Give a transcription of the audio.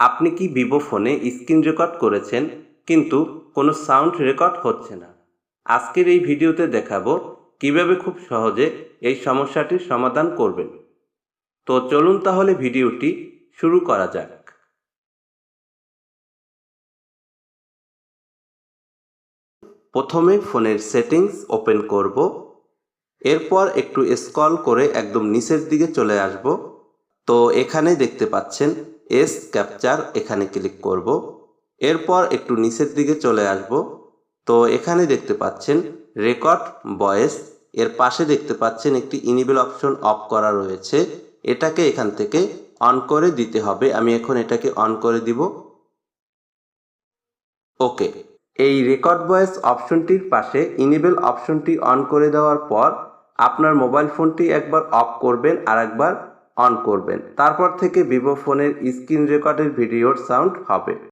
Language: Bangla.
আপনি কি ভিভো ফোনে স্ক্রিন রেকর্ড করেছেন? কিন্তু কোনো সাউন্ড রেকর্ড হচ্ছে না। আজকের এই ভিডিওতে দেখাবো কীভাবে খুব সহজে এই সমস্যাটির সমাধান করবেন। তো চলুন তাহলে ভিডিওটি শুরু করা যাক। প্রথমে ফোনের সেটিংস ওপেন করব। এরপর একটু স্ক্রল করে একদম নিচের দিকে চলে আসব। তো এখানে দেখতে পাচ্ছেন এস ক্যাপচার এখানে ক্লিক করব। এরপর একটু নিচের দিকে চলে আসব। তো এখানে দেখতে পাচ্ছেন রেকর্ড ভয়েস এর পাশে দেখতে পাচ্ছেন একটি ইনিবেল অপশন অফ করা রয়েছে। এটাকে এখান থেকে অন করে দিতে হবে। আমি এখন এটাকে অন করে দিব। ওকে, এই রেকর্ড ভয়েস অপশনটির পাশে ইনেবল অপশনটি অন করে দেওয়ার পর আপনার মোবাইল ফোনটি একবার অফ করবেন আর একবার অন করবেন। তারপর থেকে ভিভো ফোনের স্ক্রিন রেকর্ডের ভিডিওর সাউন্ড হবে।